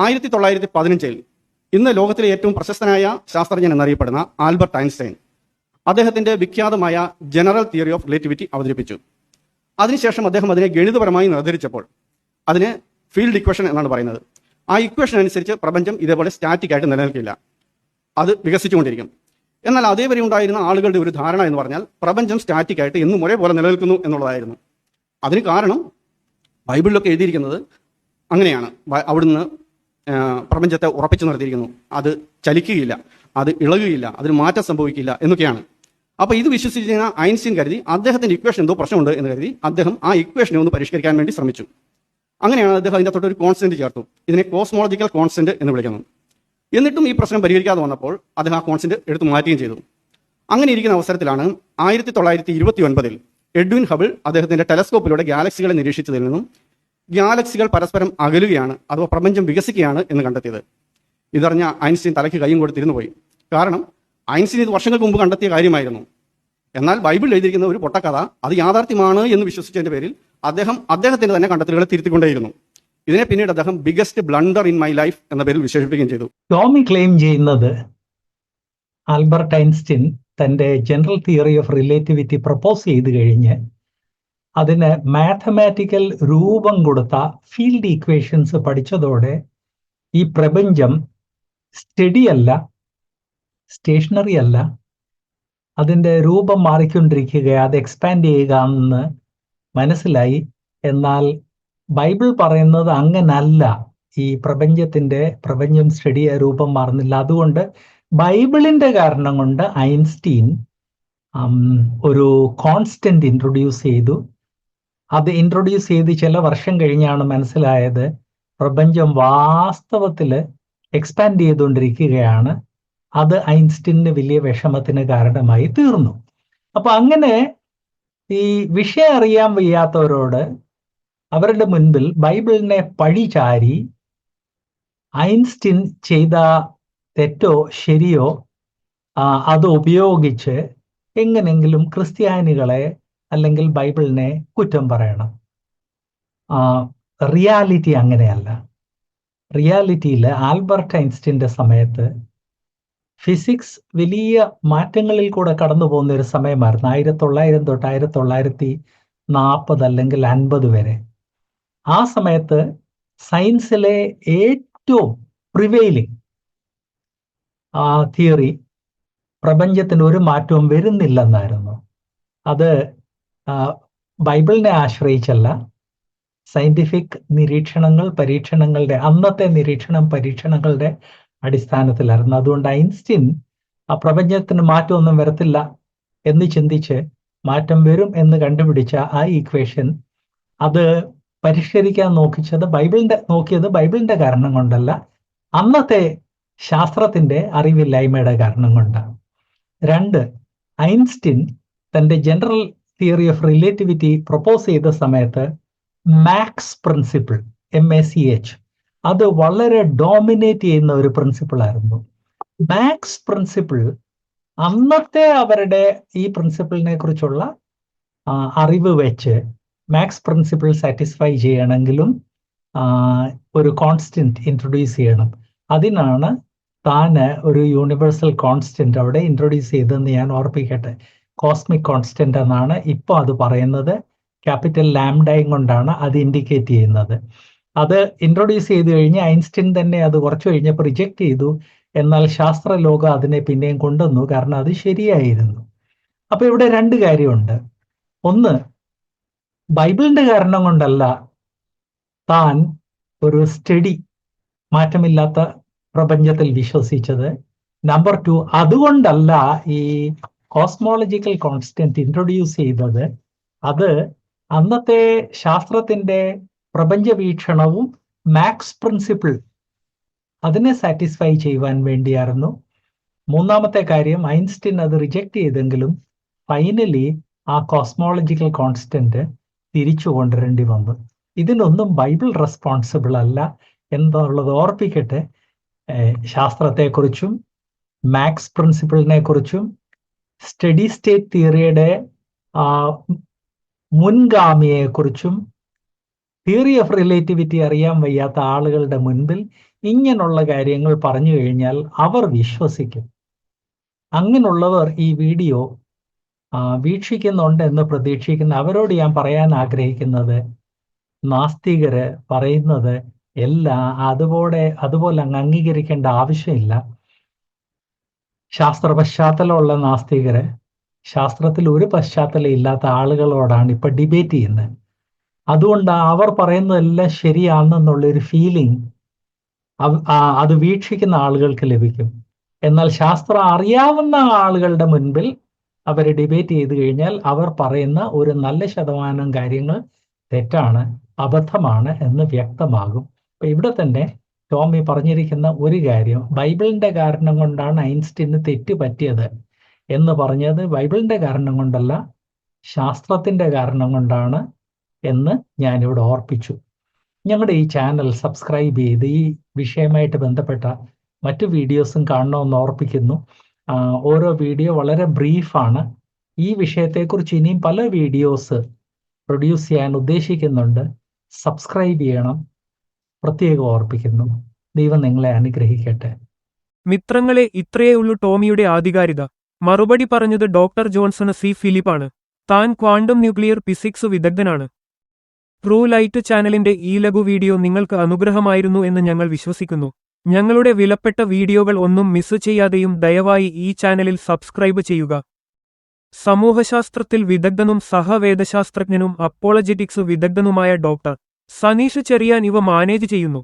ആയിരത്തി തൊള്ളായിരത്തി പതിനഞ്ചിൽ ഇന്ന് ലോകത്തിലെ ഏറ്റവും പ്രശസ്തനായ ശാസ്ത്രജ്ഞൻ എന്നറിയപ്പെടുന്ന ആൽബർട്ട് ഐൻസ്റ്റൈൻ അദ്ദേഹത്തിന്റെ വിഖ്യാതമായ ജനറൽ തിയറി ഓഫ് റിലേറ്റിവിറ്റി അവതരിപ്പിച്ചു. അതിനുശേഷം അദ്ദേഹം അതിനെ ഗണിതപരമായി നിർദ്ധരിച്ചപ്പോൾ അതിന് ഫീൽഡ് ഇക്വേഷൻ എന്നാണ് പറയുന്നത്. ആ ഇക്വേഷൻ അനുസരിച്ച് പ്രപഞ്ചം ഇതേപോലെ സ്റ്റാറ്റിക് ആയിട്ട് നിലനിൽക്കില്ല. അത് വികസിച്ചുകൊണ്ടിരിക്കും. എന്നാൽ അതേവരെ ഉണ്ടായിരുന്ന ആളുകളുടെ ഒരു ധാരണ എന്ന് പറഞ്ഞാൽ പ്രപഞ്ചം സ്റ്റാറ്റിക് ആയിട്ട് എന്നും ഒരേപോലെ നിലനിൽക്കുന്നു എന്നുള്ളതായിരുന്നു. അതിന് കാരണം ബൈബിളിലൊക്കെ എഴുതിയിരിക്കുന്നത് അങ്ങനെയാണ്. അവിടുന്ന് പ്രപഞ്ചത്തെ ഉറപ്പിച്ചു നിർത്തിയിരിക്കുന്നു അത് ചലിക്കുകയില്ല അത് ഇളകുകയില്ല അതിന് മാറ്റം സംഭവിക്കില്ല എന്നൊക്കെയാണ്. അപ്പോൾ ഇത് വിശ്വസിച്ചിരുന്ന ഐൻസ്റ്റീൻ കരുതി അദ്ദേഹത്തിന്റെ ഇക്വേഷൻ എന്തോ പ്രശ്നമുണ്ട് എന്ന് കരുതി അദ്ദേഹം ആ ഇക്വേഷനെ ഒന്ന് പരിഷ്കരിക്കാൻ വേണ്ടി ശ്രമിച്ചു. അങ്ങനെയാണ് അദ്ദേഹം അതിന്റെ തൊട്ടൊരു കോൺസ്റ്റന്റ് ചേർത്തു. ഇതിനെ കോസ്മോളജിക്കൽ കോൺസ്റ്റന്റ് എന്ന് വിളിക്കുന്നു. എന്നിട്ടും ഈ പ്രശ്നം പരിഹരിക്കാതെ വന്നപ്പോൾ അദ്ദേഹം ആ കോൺസ്റ്റന്റ് എടുത്തു മാറ്റുകയും ചെയ്തു. അങ്ങനെ ഇരിക്കുന്ന അവസരത്തിലാണ് ആയിരത്തി തൊള്ളായിരത്തി ഇരുപത്തി ഒൻപതിൽ എഡ്വിൻ ഹബിൾ അദ്ദേഹത്തിന്റെ ടെലസ്കോപ്പിലൂടെ ഗാലക്സികളെ നിരീക്ഷിച്ചതിൽ നിന്നും ഗാലക്സികൾ പരസ്പരം അകലുകയാണ് അഥവാ പ്രപഞ്ചം വികസിക്കുകയാണ് എന്ന് കണ്ടെത്തിയത്. ഇതറിഞ്ഞ ഐൻസ്റ്റീൻ തലയ്ക്ക് കൈയും കൊടുത്തിരുന്നു പോയി. കാരണം ഐൻസ്റ്റീൻ ഇത് വർഷങ്ങൾക്ക് മുമ്പ് കണ്ടെത്തിയ കാര്യമായിരുന്നു. എന്നാൽ ബൈബിൾ എഴുതിയിരിക്കുന്ന ഒരു പൊട്ടക്കഥ അത് യാഥാർത്ഥ്യമാണ് എന്ന് വിശ്വസിച്ചതിന്റെ പേരിൽ അദ്ദേഹം അദ്ദേഹത്തിന്റെ തന്നെ കണ്ടെത്തലുകളെ തിരുത്തിക്കൊണ്ടേയിരുന്നു. ഇതിനെ പിന്നീട് അദ്ദേഹം biggest blunder in my life എന്ന പേരിൽ വിശേഷിപ്പിക്കുകയും ചെയ്തു. ടോമി ക്ലെയിം ചെയ്യുന്നത് ആൽബർട്ട് ഐൻസ്റ്റീൻ തന്റെ general theory of relativity propose ചെയ്ത് കഴിഞ്ഞ് അതിന് മാത്തമാറ്റിക്കൽ രൂപം കൊടുത്ത ഫീൽഡ് ഈക്വേഷൻസ് പഠിച്ചതോടെ ഈ പ്രപഞ്ചം സ്റ്റഡി അല്ല സ്റ്റേഷണറി അല്ല. അതിന്റെ രൂപം മാറിക്കൊണ്ടിരിക്കുക അത് എക്സ്പാൻഡ് ചെയ്യുക എന്ന് മനസ്സിലായി. എന്നാൽ ബൈബിൾ പറയുന്നത് അങ്ങനല്ല. ഈ പ്രപഞ്ചത്തിന്റെ പ്രപഞ്ചം സ്റ്റഡി രൂപം മാറുന്നില്ല. അതുകൊണ്ട് ബൈബിളിന്റെ കാരണം കൊണ്ട് ഐൻസ്റ്റീൻ ഒരു കോൺസ്റ്റന്റ് ഇൻട്രൊഡ്യൂസ് ചെയ്തു. അത് ഇൻട്രൊഡ്യൂസ് ചെയ്ത് ചില വർഷം കഴിഞ്ഞാണ് മനസ്സിലായത്. പ്രപഞ്ചം വാസ്തവത്തിൽ എക്സ്പാൻഡ് ചെയ്തുകൊണ്ടിരിക്കുകയാണ്. അത് ഐൻസ്റ്റീന് വലിയ വിഷമത്തിന് കാരണമായി തീർന്നു. അപ്പൊ അങ്ങനെ ഈ വിഷയം അറിയാൻ വയ്യാത്തവരോട് അവരുടെ മുൻപിൽ ബൈബിളിനെ പഴി ചാരി ഐൻസ്റ്റീൻ ചെയ്ത തെറ്റോ ശരിയോ അത് ഉപയോഗിച്ച് എങ്ങനെങ്കിലും ക്രിസ്ത്യാനികളെ അല്ലെങ്കിൽ ബൈബിളിനെ കുറ്റം പറയണം. റിയാലിറ്റി അങ്ങനെയല്ല. റിയാലിറ്റിയിൽ ആൽബർട്ട് ഐൻസ്റ്റിന്റെ സമയത്ത് ഫിസിക്സ് വലിയ മാറ്റങ്ങളിൽ കൂടെ കടന്നു പോകുന്ന ഒരു സമയമായിരുന്നു. ആയിരത്തി തൊള്ളായിരം തൊട്ട് ആയിരത്തി തൊള്ളായിരത്തി നാൽപ്പത് അല്ലെങ്കിൽ അൻപത് വരെ. ആ സമയത്ത് സയൻസിലെ ഏറ്റവും പ്രിവെയിലിംഗ് തിയറി പ്രപഞ്ചത്തിന് ഒരു മാറ്റവും വരുന്നില്ലെന്നായിരുന്നു. അത് ബൈബിളിനെ ആശ്രയിച്ചല്ല സയന്റിഫിക് നിരീക്ഷണങ്ങൾ പരീക്ഷണങ്ങളുടെ അന്നത്തെ നിരീക്ഷണം പരീക്ഷണങ്ങളുടെ അടിസ്ഥാനത്തിലായിരുന്നു. അതുകൊണ്ട് ഐൻസ്റ്റീൻ ആ പ്രപഞ്ചത്തിന് മാറ്റമൊന്നും വരത്തില്ല എന്ന് ചിന്തിച്ച് മാറ്റം വരും എന്ന് കണ്ടുപിടിച്ച ആ ഈക്വേഷൻ അത് പരിഷ്കരിക്കാൻ നോക്കിച്ചത് ബൈബിളിന്റെ നോക്കിയത് ബൈബിളിന്റെ കാരണം കൊണ്ടല്ല അന്നത്തെ ശാസ്ത്രത്തിന്റെ അറിവില്ലായ്മയുടെ കാരണം കൊണ്ടാണ്. രണ്ട് ഐൻസ്റ്റിൻ തന്റെ general theory of relativity propose ചെയ്ത സമയത്ത് Mach's principle M A C H അത് വളരെ ഡോമിനേറ്റ് ചെയ്യുന്ന ഒരു പ്രിൻസിപ്പിൾ ആയിരുന്നു. മാക്സ് പ്രിൻസിപ്പിൾ അന്നത്തെ അവരുടെ ഈ പ്രിൻസിപ്പിളിനെ കുറിച്ചുള്ള അറിവ് വെച്ച് മാക്സ് പ്രിൻസിപ്പിൾ സാറ്റിസ്ഫൈ ചെയ്യണമെങ്കിലും ഒരു കോൺസ്റ്റന്റ് ഇൻട്രൊഡ്യൂസ് ചെയ്യണം. അതിനാണ് താന് ഒരു യൂണിവേഴ്സൽ കോൺസ്റ്റന്റ് അവിടെ ഇൻട്രൊഡ്യൂസ് ചെയ്തെന്ന് ഞാൻ ഓർപ്പിക്കട്ടെ. കോസ്മിക് കോൺസ്റ്റന്റ് എന്നാണ് ഇപ്പോൾ അത് പറയുന്നത്. ക്യാപിറ്റൽ ലാംഡയും കൊണ്ടാണ് അത് ഇൻഡിക്കേറ്റ് ചെയ്യുന്നത്. അത് ഇൻട്രൊഡ്യൂസ് ചെയ്ത് കഴിഞ്ഞ് ഐൻസ്റ്റീൻ തന്നെ അത് കുറച്ചു കഴിഞ്ഞപ്പോൾ റിജക്റ്റ് ചെയ്തു. എന്നാൽ ശാസ്ത്ര ലോകം അതിനെ പിന്നെയും കൊണ്ടുവന്നു. കാരണം അത് ശരിയായിരുന്നു. അപ്പൊ ഇവിടെ രണ്ട് കാര്യമുണ്ട്. ഒന്ന് ബൈബിളിന്റെ കാരണം കൊണ്ടല്ല താൻ ഒരു സ്റ്റഡി മാറ്റമില്ലാത്ത പ്രപഞ്ചത്തിൽ വിശ്വസിച്ചത്. നമ്പർ ടു അതുകൊണ്ടല്ല ഈ കോസ്മോളജിക്കൽ കോൺസ്റ്റന്റ് ഇൻട്രൊഡ്യൂസ് ചെയ്തത് അത് അന്നത്തെ ശാസ്ത്രത്തിന്റെ പ്രപഞ്ച വീക്ഷണവും മാക്സ് പ്രിൻസിപ്പിൾ അതിനെ സാറ്റിസ്ഫൈ ചെയ്യുവാൻ വേണ്ടിയായിരുന്നു. മൂന്നാമത്തെ കാര്യം ഐൻസ്റ്റീൻ അത് റിജക്റ്റ് ചെയ്തെങ്കിലും ഫൈനലി ആ കോസ്മോളജിക്കൽ കോൺസ്റ്റന്റ് തിരിച്ചു കൊണ്ടുവരേണ്ടി വന്നു. ഇതിനൊന്നും ബൈബിൾ റെസ്പോൺസിബിൾ അല്ല എന്നുള്ളത് ഓർപ്പിക്കട്ടെ. ശാസ്ത്രത്തെക്കുറിച്ചും മാക്സ് പ്രിൻസിപ്പിളിനെ കുറിച്ചും സ്റ്റഡി സ്റ്റേറ്റ് തിയറിയുടെ മുൻഗാമിയെക്കുറിച്ചും തിയറി ഓഫ് റിലേറ്റിവിറ്റി അറിയാൻ വയ്യാത്ത ആളുകളുടെ മുൻപിൽ ഇങ്ങനെയുള്ള കാര്യങ്ങൾ പറഞ്ഞു കഴിഞ്ഞാൽ അവർ വിശ്വസിക്കും. അങ്ങനെയുള്ളവർ ഈ വീഡിയോ വീക്ഷിക്കുന്നുണ്ട് എന്ന് പ്രതീക്ഷിക്കുന്ന അവരോട് ഞാൻ പറയാൻ ആഗ്രഹിക്കുന്നത് നാസ്തികര് പറയുന്നത് എല്ലാം അതുപോലെ അതുപോലെ അങ്ങ് അംഗീകരിക്കേണ്ട ആവശ്യമില്ല. ശാസ്ത്ര പശ്ചാത്തലമുള്ള നാസ്തികരെ ശാസ്ത്രത്തിൽ ഒരു പശ്ചാത്തലം ഇല്ലാത്ത ആളുകളോടാണ് ഇപ്പൊ ഡിബേറ്റ് ചെയ്യുന്നത്. അതുകൊണ്ട് അവർ പറയുന്നതെല്ലാം ശരിയാണെന്നുള്ളൊരു ഫീലിംഗ് അത് വീക്ഷിക്കുന്ന ആളുകൾക്ക് ലഭിക്കും. എന്നാൽ ശാസ്ത്രം അറിയാവുന്ന ആളുകളുടെ മുൻപിൽ അവർ ഡിബേറ്റ് ചെയ്ത് കഴിഞ്ഞാൽ അവർ പറയുന്ന ഒരു നല്ല ശതമാനം കാര്യങ്ങൾ തെറ്റാണ് അബദ്ധമാണ് എന്ന് വ്യക്തമാകും. ഇവിടെ തന്നെ ടോമി പറഞ്ഞിരിക്കുന്ന ഒരു കാര്യം ബൈബിളിന്റെ കാരണം കൊണ്ടാണ് ഐൻസ്റ്റീന് തെറ്റ് പറ്റിയത് എന്ന് പറഞ്ഞത് ബൈബിളിന്റെ കാരണം കൊണ്ടല്ല ശാസ്ത്രത്തിന്റെ കാരണം കൊണ്ടാണ് എന്ന് ഞാനിവിടെ ഓർപ്പിച്ചു. ഞങ്ങളുടെ ഈ ചാനൽ സബ്സ്ക്രൈബ് ചെയ്ത് ഈ വിഷയമായിട്ട് ബന്ധപ്പെട്ട മറ്റു വീഡിയോസും കാണണമെന്ന് ഓർപ്പിക്കുന്നു. ഓരോ വീഡിയോ വളരെ ബ്രീഫാണ്. ഈ വിഷയത്തെക്കുറിച്ച് ഇനിയും പല വീഡിയോസ് പ്രൊഡ്യൂസ് ചെയ്യാൻ ഉദ്ദേശിക്കുന്നുണ്ട്. സബ്സ്ക്രൈബ് ചെയ്യണം. പ്രത്യേകം ഓർപ്പിക്കുന്നു. ദൈവം നിങ്ങളെ അനുഗ്രഹിക്കട്ടെ. മിത്രങ്ങളെ ഇത്രയേ ഉള്ളൂ ടോമിയുടെ ആധികാരികത. മറുപടി പറഞ്ഞത് ഡോക്ടർ ജോൺസൺ സി. ഫിലിപ്പാണ്. താൻ ക്വാണ്ടം ന്യൂക്ലിയർ ഫിസിക്സ് വിദഗ്ധനാണ്. ട്രൂ ലൈറ്റ് ചാനലിന്റെ ഈ ലഘു വീഡിയോ നിങ്ങൾക്ക് അനുഗ്രഹമായിരുന്നു എന്ന് ഞങ്ങൾ വിശ്വസിക്കുന്നു. ഞങ്ങളുടെ വിലപ്പെട്ട വീഡിയോകൾ ഒന്നും മിസ് ചെയ്യാതെയും ദയവായി ഈ ചാനലിൽ സബ്സ്ക്രൈബ് ചെയ്യുക. സമൂഹശാസ്ത്രത്തിൽ വിദഗ്ധനും സഹവേദശാസ്ത്രജ്ഞനും അപ്പോളജറ്റിക്സ് വിദഗ്ധനുമായ ഡോക്ടർ സനീഷ് ചെറിയാൻ ഇവ മാനേജ് ചെയ്യുന്നു.